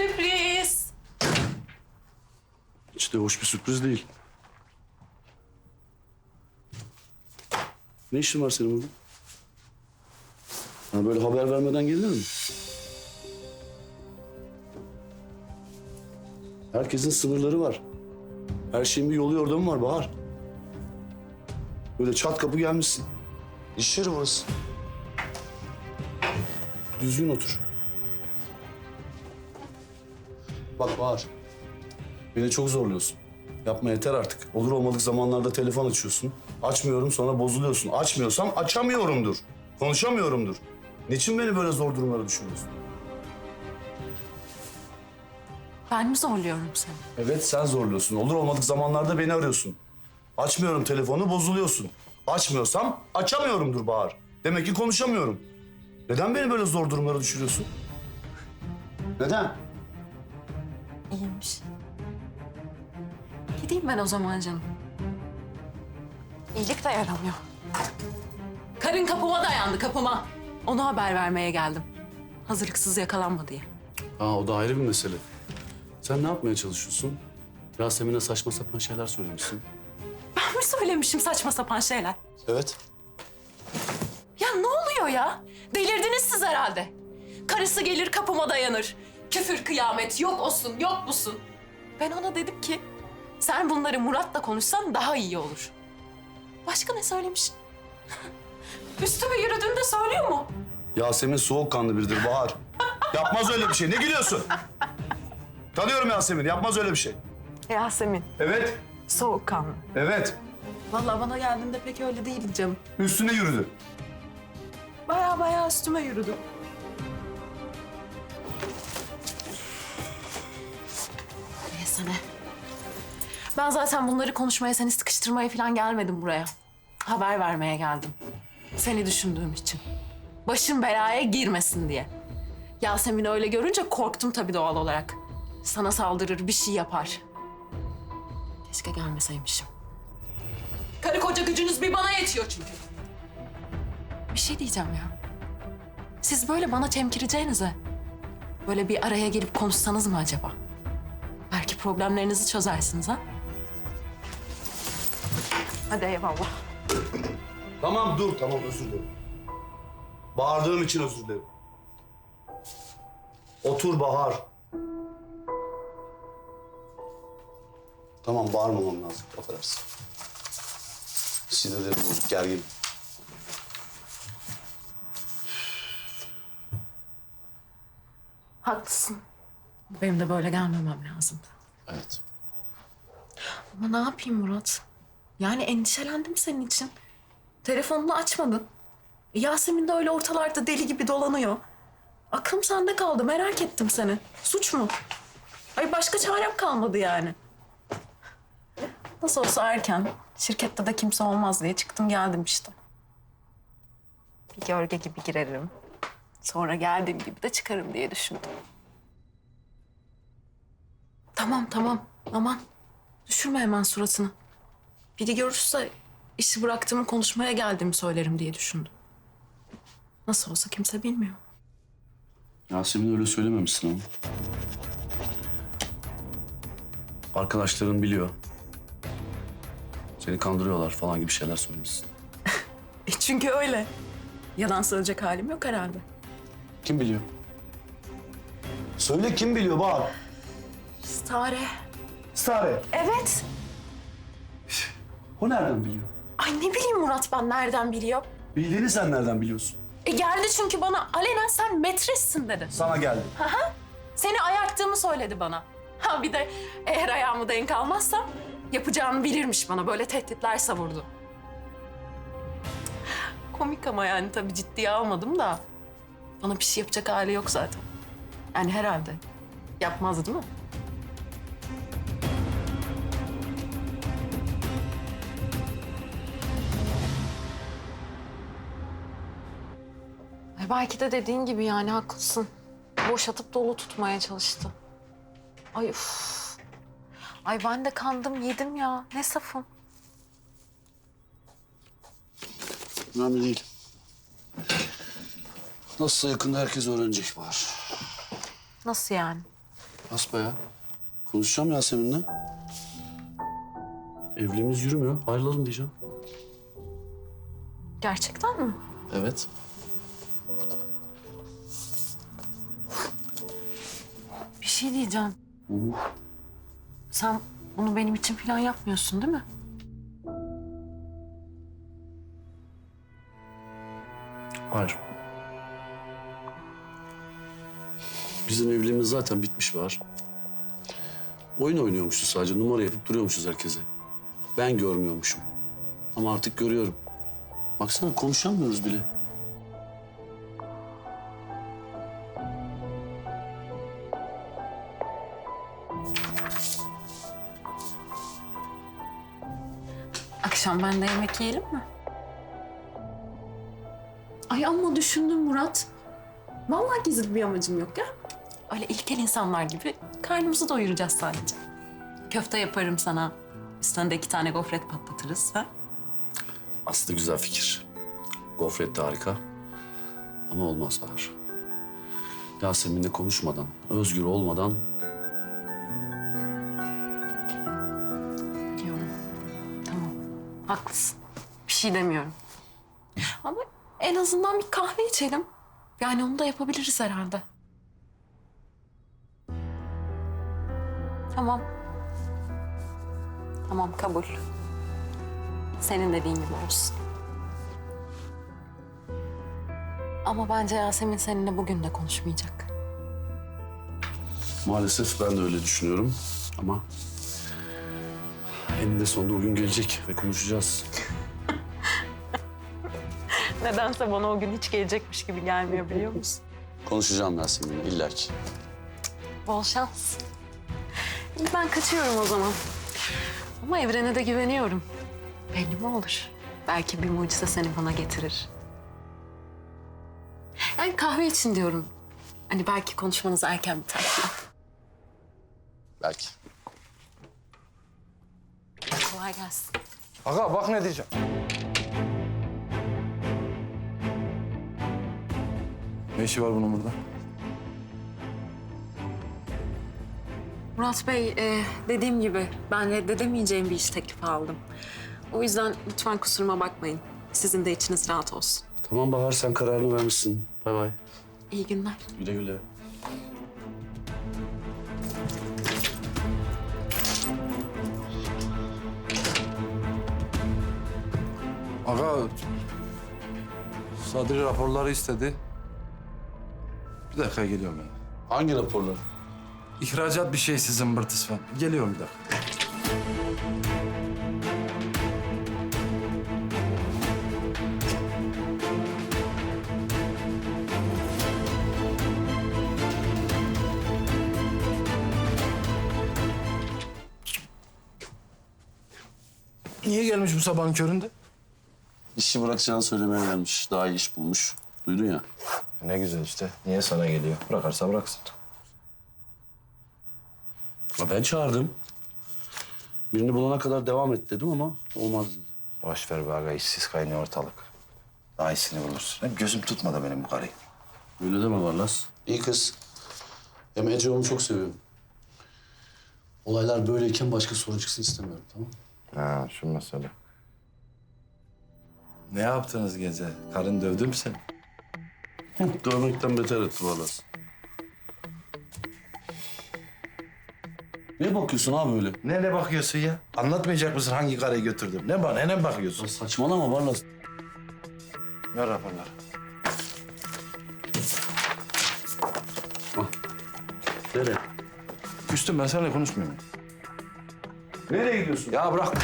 Sürpriz. Hiç de hoş bir sürpriz değil. Ne işin var senin burada? Ha, böyle haber vermeden gelir mi? Herkesin sınırları var. Her şeyin bir yolu yordamı var Bahar. Böyle çat kapı gelmişsin. İş yeri burası. Düzgün otur. Bak Bahar. Beni çok zorluyorsun. Yapma yeter artık. Olur olmadık zamanlarda telefon açıyorsun. Açmıyorum sonra bozuluyorsun. Açmıyorsam açamıyorumdur. Konuşamıyorumdur. Niçin beni böyle zor durumlara düşürüyorsun? Ben mi zorluyorum seni? Evet sen zorluyorsun. Olur olmadık zamanlarda beni arıyorsun. Açmıyorum telefonu bozuluyorsun. Açmıyorsam açamıyorumdur Bahar. Demek ki konuşamıyorum. Neden beni böyle zor durumlara düşürüyorsun? Neden? İyiymiş. Gideyim ben o zaman canım. İyilik de yaramıyor. Karın kapıma dayandı kapıma. Ona haber vermeye geldim. Hazırlıksız yakalanma diye. Ha o da ayrı bir mesele. Sen ne yapmaya çalışıyorsun? Yasemin'e saçma sapan şeyler söylemişsin. Ben mi söylemişim saçma sapan şeyler? Evet. Ya ne oluyor ya? Delirdiniz siz herhalde. Karısı gelir kapıma dayanır. Küfür kıyamet yok olsun yok busun. Ben ona dedim ki sen bunları Murat'la konuşsan daha iyi olur. Başka ne söylemiş? Üstüme yürüdüğünde söylüyor mu? Yasemin soğukkanlı biridir Bahar. Yapmaz öyle bir şey. Ne gülüyorsun? Tanıyorum Yasemin. Yapmaz öyle bir şey. Yasemin. Evet. Soğukkanlı. Evet. Vallahi bana geldiğinde pek öyle değildi canım. Üstüne yürüdü. Baya baya üstüme yürüdü. Neyse ne. Ben zaten bunları konuşmaya, seni sıkıştırmaya falan gelmedim buraya. Haber vermeye geldim. Seni düşündüğüm için. Başın belaya girmesin diye. Yasemin'i öyle görünce korktum tabii doğal olarak. Sana saldırır, bir şey yapar. Keşke gelmeseymişim. Karı koca gücünüz bir bana yetiyor çünkü. Bir şey diyeceğim ya. Siz böyle bana çemkireceğinize böyle bir araya gelip konuşsanız mı acaba? Problemlerinizi çözersiniz ha? Hadi eyvallah. Tamam dur. Tamam özür dilerim. Bağırdığım için özür dilerim. Otur Bahar. Tamam bağırmamam lazım. Affedersin. Sinirlerim bozuk, gergin. Haklısın. Benim de böyle gelmemem lazımdı. Evet. Ama ne yapayım Murat? Yani endişelendim senin için. Telefonunu açmadın. Yasemin de öyle ortalarda deli gibi dolanıyor. Aklım sende kaldı. Merak ettim seni. Suç mu? Ay başka çarem kalmadı yani. Nasıl olsa erken. Şirkette de kimse olmaz diye çıktım geldim işte. Bir gölge gibi girerim. Sonra geldiğim gibi de çıkarım diye düşündüm. Tamam tamam aman. Düşürme hemen suratını. Biri görürse işi bıraktığımı konuşmaya geldiğimi söylerim diye düşündüm. Nasıl olsa kimse bilmiyor. Yasemin öyle söylememişsin ama. Arkadaşların biliyor. Seni kandırıyorlar falan gibi şeyler söylemişsin. E çünkü öyle. Yalan söyleyecek halim yok herhalde. Kim biliyor? Söyle kim biliyor Bahar? Stare. Sare. Evet. O nereden biliyor? Ay ne bileyim Murat ben nereden biliyor? Bildiğini sen nereden biliyorsun? E geldi çünkü bana alenen sen metressin dedi. Sana geldi. Seni ayarttığımı söyledi bana. Ha bir de eğer ayağımı denk almazsam yapacağını bilirmiş bana. Böyle tehditler savurdu. Komik ama yani tabii ciddiye almadım da. Bana bir şey yapacak hali yok zaten. Yani herhalde. Yapmaz değil mi? Belki de dediğin gibi yani haklısın. Boşatıp dolu tutmaya çalıştı. Ay uf. Ay ben de kandım yedim ya. Ne safım. Önemli değil. Nasılsa yakında herkes öğrenecek Bahar. Nasıl yani? Basma ya. Konuşacağım Yasemin'le. Evliliğimiz yürümüyor. Ayrılalım diyeceğim. Gerçekten mi? Evet. Şey diyeceğim. Sen bunu benim için falan yapmıyorsun değil mi? Hayır. Bizim evliliğimiz zaten bitmiş var. Oyun oynuyormuşuz sadece. Numara yapıp duruyormuşuz herkese. Ben görmüyormuşum. Ama artık görüyorum. Baksana konuşamıyoruz bile. Akşam ben de yemek yiyelim mi? Ay ama düşündüm Murat. Vallahi gizli bir amacım yok ya. Öyle ilkel insanlar gibi karnımızı doyuracağız sadece. Köfte yaparım sana. Üstüne de iki tane gofret patlatırız. Ha? Aslında güzel fikir. Gofret de harika. Ama olmaz Bahar. Yasemin'le konuşmadan, özgür olmadan Haklısın. Bir şey demiyorum. Ama en azından bir kahve içelim. Yani onu da yapabiliriz herhalde. Tamam. Tamam kabul. Senin dediğin gibi olsun. Ama bence Yasemin seninle bugün de konuşmayacak. maalesef ben de öyle düşünüyorum. Ama eninde sonunda o gün gelecek ve konuşacağız. Nedense bana o gün hiç gelecekmiş gibi gelmiyor biliyor musun? Konuşacağım Yasemin'le illa ki. Bol şans. İyi ben kaçıyorum o zaman. Ama evrene de güveniyorum. Belli mi olur? Belki bir mucize seni bana getirir. Yani kahve için diyorum. Hani belki konuşmanız erken biter falan. Belki. Kolay gelsin. Aga bak ne diyeceğim. Ne işi var bunun burada? Murat Bey, e, dediğim gibi ben reddedemeyeceğim bir iş teklifi aldım. O yüzden lütfen kusuruma bakmayın. Sizin de içiniz rahat olsun. Tamam Bahar sen kararını vermişsin. Bay bay. İyi günler. Güle güle. Aga Sadri raporları istedi. Bir dakika geliyorum ben. Hangi raporlar? İhracat bir şey sizin bırtıs falan. Geliyorum bir dakika. Niye gelmiş bu sabahın köründe? İşi bırakacağını söylemeye gelmiş. Daha iyi iş bulmuş. Duydun ya. Ne güzel işte. Niye sana geliyor? Bırakarsa bıraksın. Ha, ben çağırdım. Birini bulana kadar devam et dedim ama olmaz dedi. Boş ver be aga, işsiz kaynıyor ortalık. Daha iyisini bulursun. Hep gözüm tutmadı benim bu karıyı. Öyle deme Varlas. İyi kız. Hem Ece onu çok seviyorum. Olaylar böyleyken başka sorun çıksın istemiyorum tamam? Ha, şu mesele. Ne yaptınız gece? Karın dövdü mü seni? Dövmekten beter etti Varlas. Ne bakıyorsun abi öyle? Ne ne bakıyorsun ya? Anlatmayacak mısın hangi karıyı götürdüm? Ne bana ne bakıyorsun? Saçmalama Varlas. Ver raporları. Nereye? Küstüm ben seninle konuşmuyorum. Nereye gidiyorsun? Ya bırak.